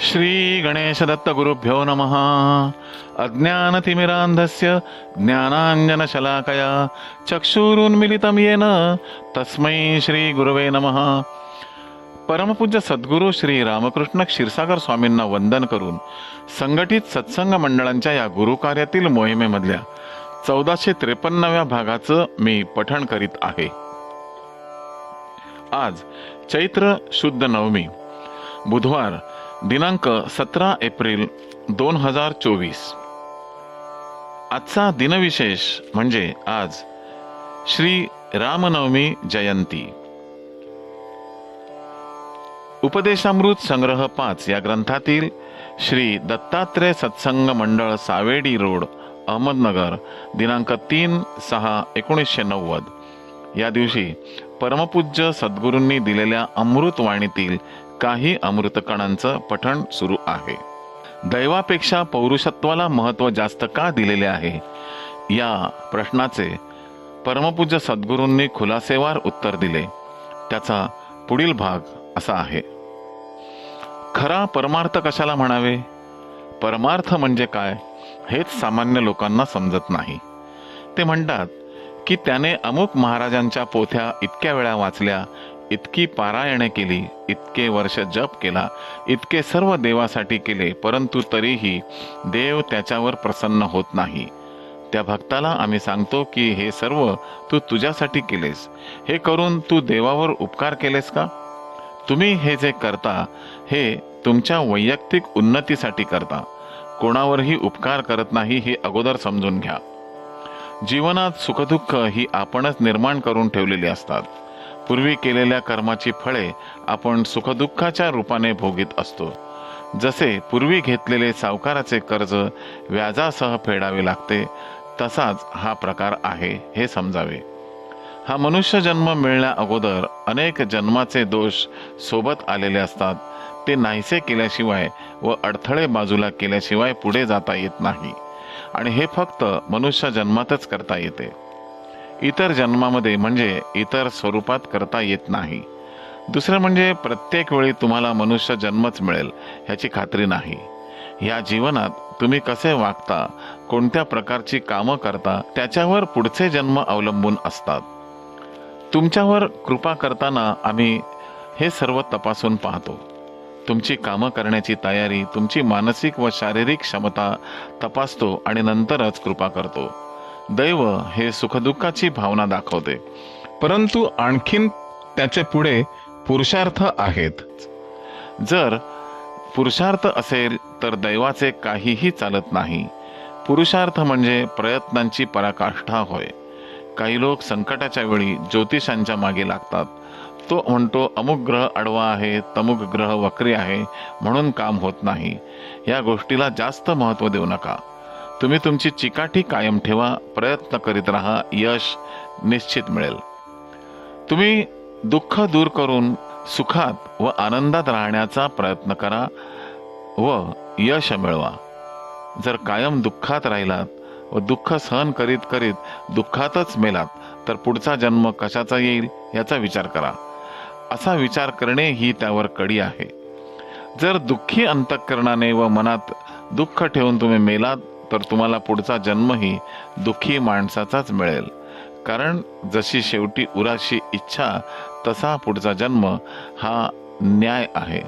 श्री गणेश दत्त गुरुभ्यो नमः। अज्ञानतिमिरान्धस्य ज्ञानाञ्जनशलाकया चक्षुरुन्मिलितं येन तस्मै श्री गुरवे नमः। परमपूज्य सद्गुरू श्री रामकृष्ण क्षीरसागर स्वामींना वंदन करून संघटित सत्संग मंडळांच्या या गुरुकार्यातील मोहिमेमधल्या चौदाशे त्रेपन्नाव्या भागाचं मी पठण करीत आहे. आज चैत्र शुद्ध नवमी. बुधवार दिनांक सतरा एप्रिल दोन हजार चोवीस. आजचा दिनविशेष म्हणजे आज श्री रामनवमी जयंती. उपदेशामृत संग्रह पाच या ग्रंथातील श्री दत्तात्रय सत्संग मंडळ सावेडी रोड अहमदनगर दिनांक तीन सहा एकोणीसशे नव्वद. या दिवशी परमपूज्य सद्गुरूंनी दिलेल्या अमृतवाणीतील काही अमृतकणांचं पठण सुरू आहे. दैवापेक्षा पौरुषत्वाला महत्त्व जास्त का दिलेले आहे? या प्रश्नाचे परमपूज्य सद्गुरूंनी खुलासेवार उत्तर दिले. त्याचा पुढील भाग असा आहे. खरा परमार्थ कशाला म्हणावे? परमार्थ म्हणजे काय? हेच सामान्य लोकांना समजत नाही. ते म्हणतात की त्याने अमुक महाराजांच्या पोथ्या इतक्या वेळा वाचल्या इतकी पारायणे केली इतके वर्ष जप केला इतके सर्व देवासाठी केले परंतु तरीही देव त्याच्यावर प्रसन्न होत नाही. त्या भक्ताला आम्ही सांगतो की हे सर्व तू तुझ्यासाठी केलेस. हे करून तू देवावर उपकार केलेस का? तुम्ही हे जे करता हे तुमच्या वैयक्तिक उन्नतीसाठी करता. कोणावरही उपकार करत नाही हे अगोदर समजून घ्या. जीवनात सुखदुःख ही आपणच निर्माण करून ठेवलेली असतात. पूर्वी केलेल्या कर्माची फळे आपण सुखदुःखाच्या रूपाने भोगीत असतो. जसे पूर्वी घेतलेले सावकाराचे कर्ज व्याजासह फेडावे लागते तसाच हा प्रकार आहे हे समजावे. हा मनुष्य जन्म मिळण्या अगोदर अनेक जन्माचे दोष सोबत आलेले असतात. ते नाहीसे केल्याशिवाय व अडथळे बाजूला केल्याशिवाय पुढे जाता येत नाही. आणि हे फक्त मनुष्य जन्मातच करता येते. इतर जन्मामध्ये म्हणजे इतर स्वरूपात करता येत नाही. दुसरं म्हणजे प्रत्येक वेळी तुम्हाला मनुष्य जन्मच मिळेल ह्याची खात्री नाही. या जीवनात तुम्ही कसे वागता कोणत्या प्रकारची कामं करता त्याच्यावर पुढचे जन्म अवलंबून असतात. तुमच्यावर कृपा करताना आम्ही हे सर्व तपासून पाहतो. तुमची कामं करण्याची तयारी तुमची मानसिक व शारीरिक क्षमता तपासतो आणि नंतरच कृपा करतो. दैव हे सुखदुःखाची भावना दाखवते. परंतु आणखीन त्याचे पुढे पुरुषार्थ आहेत. जर पुरुषार्थ असेल तर दैवाचे काहीही चालत नाही. पुरुषार्थ म्हणजे प्रयत्नांची पराकाष्ठा होय. काही लोक संकटाच्या वेळी ज्योतिषांच्या मागे लागतात. तो म्हणतो अमुक ग्रह अडवा आहे तमुक ग्रह वक्री आहे म्हणून काम होत नाही. या गोष्टीला जास्त महत्त्व देऊ नका. तुम्ही तुमची चिकाटी कायम ठेवा प्रयत्न करीत राहा यश निश्चित मिळेल. तुम्ही दुःख दूर करून सुखात व आनंदात राहण्याचा प्रयत्न करा व यश मिळवा. जर कायम दुःखात राहिलात व दुःख सहन करीत करीत दुःखातच मेलात तर पुढचा जन्म कशाचा येईल याचा विचार करा. असा विचार करणे ही त्यावर कडी आहे. जर दुःखी अंतःकरणाने व मनात दुःख ठेवून तुम्ही मेलात तर तुम्हाला पुढचा जन्मही दुःखी माणसाचाच मिळेल. कारण जशी शेवटी उराशी इच्छा तसा पुढचा जन्म हा न्याय आहे.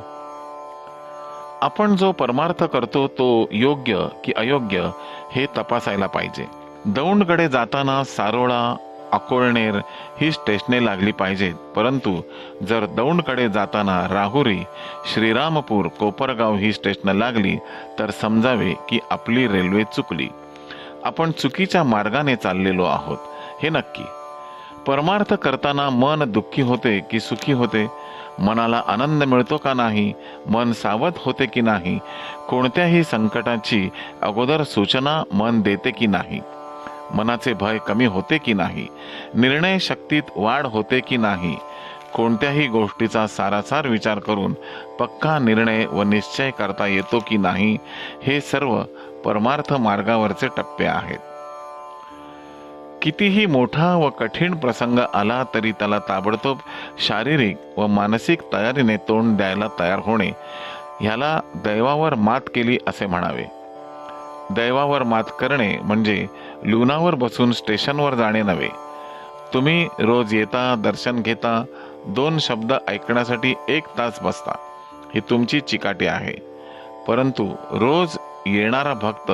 आपण जो परमार्थ करतो तो योग्य की अयोग्य हे तपासायला पाहिजे. दौंडकडे जाताना सारोळा अकोळनेर ही स्टेशने लागली पाहिजेत. परंतु जर दौंडकडे जाताना राहुरी श्रीरामपूर कोपरगाव ही स्टेशनं लागली तर समजावे की आपली रेल्वे चुकली. आपण चुकीच्या मार्गाने चाललेलो आहोत हे नक्की. परमार्थ करताना मन दुःखी होते की सुखी होते? मनाला आनंद मिळतो का नाही? मन सावध होते की नाही? कोणत्याही संकटाची अगोदर सूचना मन देते की नाही? मनाचे भय कमी होते की नाही? निर्णय शक्तीत वाढ होते की नाही? कोणत्याही गोष्टीचा सारासार विचार करून पक्का निर्णय व निश्चय करता येतो की नाही हे सर्व परमार्थ मार्गावरचे टप्पे आहेत. कितीही मोठा व कठीण प्रसंग आला तरी त्याला ताबडतोब शारीरिक व मानसिक तयारीने तोंड द्यायला तयार होणे ह्याला दैवावर मात केली असे म्हणावे. दैवावर मात करणे म्हणजे लुनावर बसून स्टेशनवर जाणे नव्हे. तुम्ही रोज येता दर्शन घेता दोन शब्द ऐकण्यासाठी एक तास बसता. ही तुमची चिकाटी आहे. परंतु रोज येणारा भक्त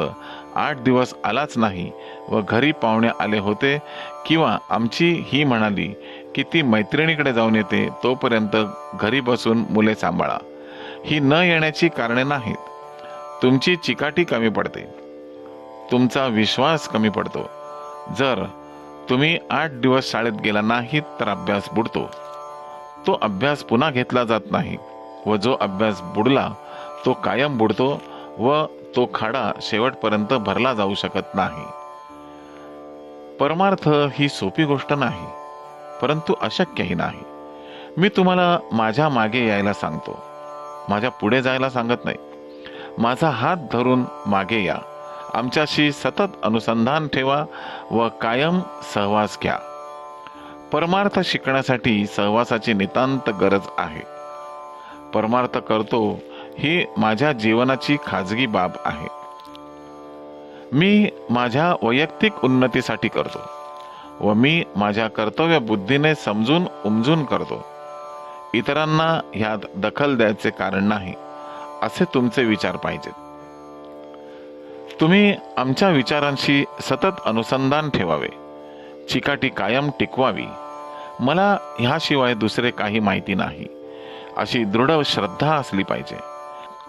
आठ दिवस आलाच नाही व घरी पाहुणे आले होते किंवा आमची ही म्हणाली की ती मैत्रिणीकडे जाऊन येते तोपर्यंत घरी बसून मुले सांभाळा. ही न येण्याची कारणे नाहीत. तुमची चिकाटी कमी पडते. तुमचा विश्वास कमी पडतो. जर तुम्ही आठ दिवस शाळेत गेला नाहीत तर अभ्यास बुडतो. तो अभ्यास पुन्हा घेतला जात नाही व जो अभ्यास बुडला तो कायम बुडतो व तो खाडा शेवटपर्यंत भरला जाऊ शकत नाही. परमार्थ ही सोपी गोष्ट नाही परंतु अशक्यही नाही. मी तुम्हाला माझ्या मागे यायला सांगतो. माझ्या पुढे जायला सांगत नाही. माझा हात धरून मागे या. आमच्याशी सतत अनुसंधान ठेवा व कायम सहवास घ्या. परमार्थ शिकण्यासाठी सहवासाची नितांत गरज आहे. परमार्थ करतो ही माझ्या जीवनाची खाजगी बाब आहे. मी माझ्या वैयक्तिक उन्नतीसाठी करतो व मी माझ्या कर्तव्य बुद्धीने समजून उमजून करतो. इतरांना ह्यात दखल द्यायचे कारण नाही असे तुमचे विचार पाहिजेत. तुम्ही आमच्या विचारांशी सतत अनुसंधान ठेवावे. चिकाटी कायम टिकवावी. मला ह्याशिवाय दुसरे काही माहिती नाही. अशी दृढ श्रद्धा असली पाहिजे.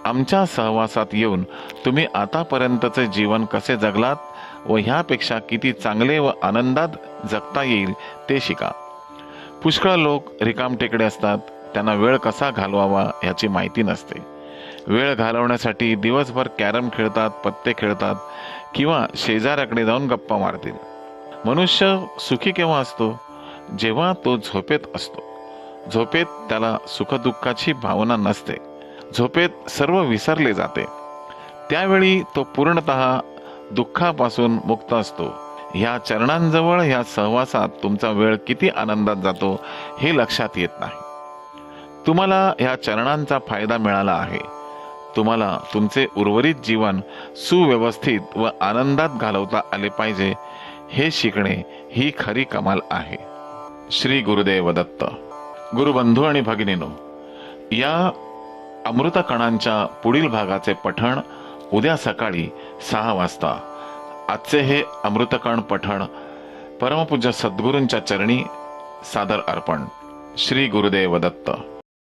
आमच्या सहवासात येऊन तुम्ही आतापर्यंतचे जीवन कसे जगलात व ह्यापेक्षा किती चांगले व आनंदात जगता येईल ते शिका. पुष्कळ लोक रिकामटेकडे असतात. त्यांना वेळ कसा घालवावा याची माहिती नसते. वेळ घालवण्यासाठी दिवसभर कॅरम खेळतात पत्ते खेळतात किंवा शेजाऱ्याकडे जाऊन गप्पा मारतील. मनुष्य सुखी केव्हा असतो? जेव्हा तो झोपेत असतो. झोपेत त्याला सुखदुःखाची भावना नसते. झोपेत सर्व विसरले जाते. त्यावेळी तो पूर्णत दुःखापासून मुक्त असतो. ह्या चरणांजवळ ह्या सहवासात तुमचा वेळ किती आनंदात जातो हे लक्षात येत नाही. तुम्हाला ह्या चरणांचा फायदा मिळाला आहे. तुम्हाला तुमचे उर्वरित जीवन सुव्यवस्थित व आनंदात घालवता आले पाहिजे हे शिकणे ही खरी कमाल आहे. श्री गुरुदेव दत्त. गुरुबंधू आणि भगिनीनो या अमृतकणांच्या पुढील भागाचे पठण उद्या सकाळी सहा वाजता. आजचे हे अमृतकण पठण परमपूज्य सद्गुरूंच्या चरणी सादर अर्पण. श्री गुरुदेव दत्त.